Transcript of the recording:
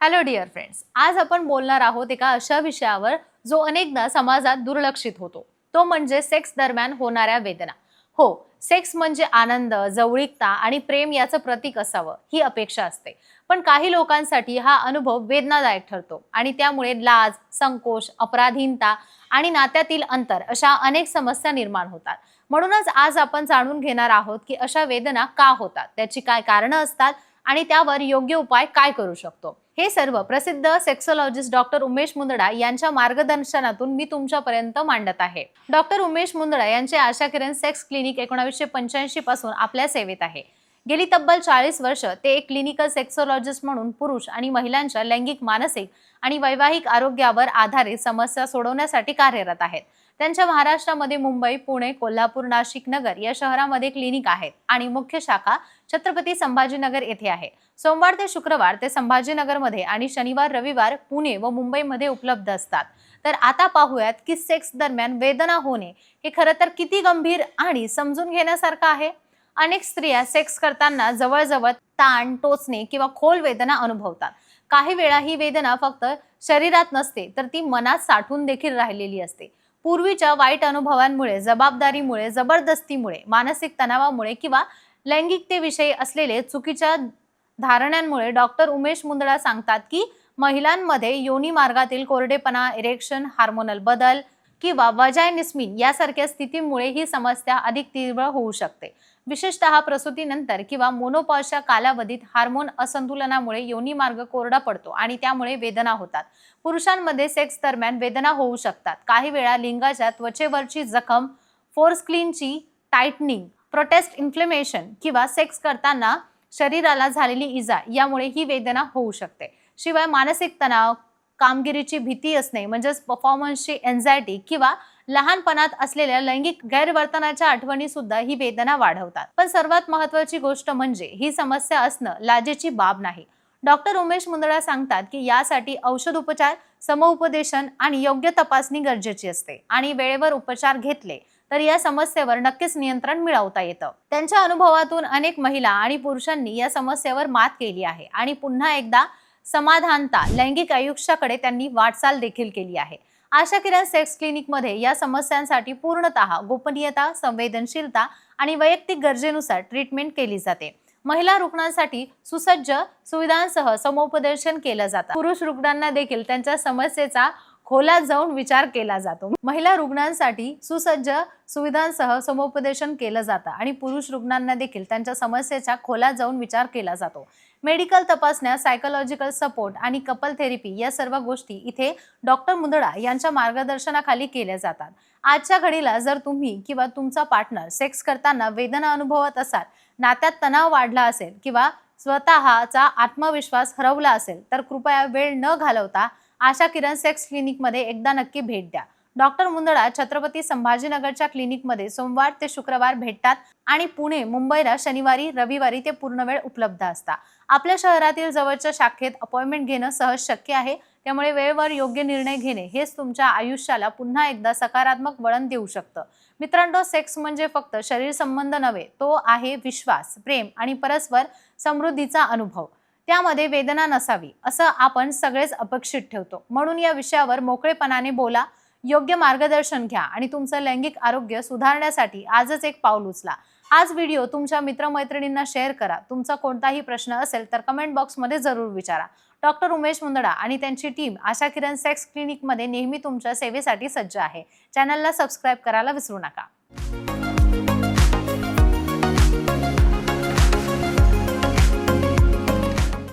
Hello dear friends आज आपण बोलणार आहोत एका अशा विषयावर जो अनेकदा समाजात दुर्लक्षित होतो. तो म्हणजे सेक्स दरम्यान होणाऱ्या वेदना. हो सेक्स म्हणजे आनंद जवळीकता आणि प्रेम याचं प्रतीक असावं ही अपेक्षा असते. पण काही लोकांसाठी हा अनुभव वेदनादायक ठरतो आणि त्यामुळे लाज संकोच अपराधीनता आणि नात्यातील अंतर अशा अनेक समस्या निर्माण होतात. म्हणूनच आज आपण जाणून घेणार आहोत की अशा वेदना का होतात त्याची काय कारणं असतात आणि त्यावर योग्य उपाय काय करू शकतो. हे सर्व प्रसिद्ध सेक्सोलॉजिस्ट डॉक्टर उमेश मुंदडा यांच्या मार्गदर्शनातून मी तुमच्यापर्यंत मांडत आहे. डॉक्टर उमेश मुंदडा यांचे आशा किरण सेक्स क्लिनिक एकोणावीसशे पंच्याऐंशी पासून आपल्या सेवेत आहे. गेली तब्बल चाळीस वर्ष ते एक क्लिनिकल सेक्सोलॉजिस्ट म्हणून पुरुष आणि महिलांच्या लैंगिक मानसिक आणि वैवाहिक आरोग्यावर आधारित समस्या सोडवण्यासाठी कार्यरत आहेत. त्यांच्या महाराष्ट्रामध्ये मुंबई पुणे कोल्हापूर नाशिक नगर या शहरामध्ये क्लिनिक आहेत आणि मुख्य शाखा छत्रपती संभाजीनगर येथे आहे. सोमवार ते शुक्रवार ते संभाजीनगरमध्ये आणि शनिवार रविवार पुणे व मुंबईमध्ये उपलब्ध असतात. तर आता पाहूयात की सेक्स दरम्यान वेदना होणे हे खरं तर किती गंभीर आणि समजून घेण्यासारखं आहे? अनेक स्त्रिया सेक्स करताना जवळजवळ ताण टोचणे किंवा खोल वेदना अनुभवतात. काही वेळा ही वेदना फक्त शरीरात नसते तर ती मनात साठून देखील राहिलेली असते. पूर्वीच्या वाईट अनुभवांमुळे जबाबदारीमुळे जबरदस्तीमुळे मानसिक तणावामुळे किंवा लैंगिकतेविषयी असलेले चुकीच्या धारणांमुळे डॉक्टर उमेश मुंदडा सांगतात की महिलांमध्ये योनी मार्गातील कोरडेपणा इरेक्शन हार्मोनल बदल किंवा वजायनिस्मिन यासारख्या स्थितीमुळे ही समस्या अधिक तीव्र होऊ शकते. विशेषतः प्रसूतीनंतर किंवा मोनोपॉजच्या कालावधीत हार्मोन असंतुलनामुळे योनी मार्ग कोरडा पडतो आणि त्यामुळे वेदना होतात. पुरुषांमध्ये सेक्स दरम्यान वेदना होऊ शकतात. काही वेळा लिंगाच्या त्वचेवरची जखम फोर्स क्लीनची टायटनिंग प्रोटेस्ट इन्फ्लेमेशन किंवा सेक्स करताना शरीराला झालेली इजा यामुळे ही वेदना होऊ शकते. शिवाय मानसिक तणाव कामगिरीची भीती असणे म्हणजेच परफॉर्मन्सची एन्झायटी किंवा लहानपणात असलेल्या लैंगिक गैरवर्तनाच्या आठवणी सुद्धा ही वेदना वाढवतात. पण सर्वात महत्वाची गोष्ट म्हणजे ही समस्या असणं लाजेची बाब नाही. डॉक्टर उमेश मुंदडा सांगतात की यासाठी औषध उपचार समउपदेशन आणि योग्य तपासणी गरजेची असते. आणि वेळेवर उपचार घेतले तर या समस्येवर नक्कीच नियंत्रण मिळवता येतं. त्यांच्या अनुभवातून अनेक महिला आणि पुरुषांनी या समस्येवर मात केली आहे. आणि पुन्हा एकदा समाधानता लैंगिक आयुष्याकडे त्यांनी वाटचाल देखील केली आहे. आशा किरण सेक्स क्लिनिकमध्ये या समस्यांसाठी पूर्णतः गोपनीयता संवेदनशीलता आणि वैयक्तिक गरजेनुसार ट्रीटमेंट केली जाते. महिला रुग्णांसाठी सुसज्ज सुविधांसह समुपदेशन केलं जातं. पुरुष रुग्णांना देखील त्यांच्या समस्येचा खोलात जाऊन विचार केला जातो. महिला रुग्णांसाठी सुसज्ज सुविधांसह समुपदेशन केलं जातं आणि पुरुष रुग्णांना देखील त्यांच्या समस्येच्या खोलात जाऊन विचार केला जातो. मेडिकल तपासण्या सायकोलॉजिकल सपोर्ट आणि कपल थेरपी या सर्व गोष्टी इथे डॉक्टर मुंदडा यांच्या मार्गदर्शनाखाली केल्या जातात. आजच्या घडीला जर तुम्ही किंवा तुमचा पार्टनर सेक्स करताना वेदना अनुभवत असाल नात्यात तणाव वाढला असेल किंवा स्वतःचा आत्मविश्वास हरवला असेल तर कृपया वेळ न घालवता आशा किरण सेक्स क्लिनिकमध्ये एकदा नक्की भेट द्या. डॉक्टर मुंदडा छत्रपती संभाजीनगरच्या क्लिनिकमध्ये सोमवार ते शुक्रवार भेटतात आणि पुणे मुंबईला शनिवारी रविवारी ते पूर्ण वेळ उपलब्ध असतात. आपल्या शहरातील जवळच्या शाखेत अपॉइंटमेंट घेणं सहज शक्य आहे. त्यामुळे वेळेवर योग्य निर्णय घेणे हेच तुमच्या आयुष्याला पुन्हा एकदा सकारात्मक वळण देऊ शकतं. मित्रांनो सेक्स म्हणजे फक्त शरीर संबंध नव्हे तो आहे विश्वास प्रेम आणि परस्पर समृद्धीचा अनुभव. त्यामध्ये वेदना नसावी असं आपण सगळेच अपेक्षित ठेवतो. म्हणून या विषयावर मोकळेपणाने बोला योग्य मार्गदर्शन घ्या आणि तुमचं लैंगिक आरोग्य सुधारण्यासाठी आजच एक पाऊल उचला. आज व्हिडिओ तुमच्या मित्रमैत्रिणींना शेअर करा. तुमचा कोणताही प्रश्न असेल तर कमेंट बॉक्समध्ये जरूर विचारा. डॉक्टर उमेश मुंदडा आणि त्यांची टीम आशा किरण सेक्स क्लिनिकमध्ये नेहमी तुमच्या सेवेसाठी सज्ज आहे. चॅनलला सबस्क्राईब करायला विसरू नका.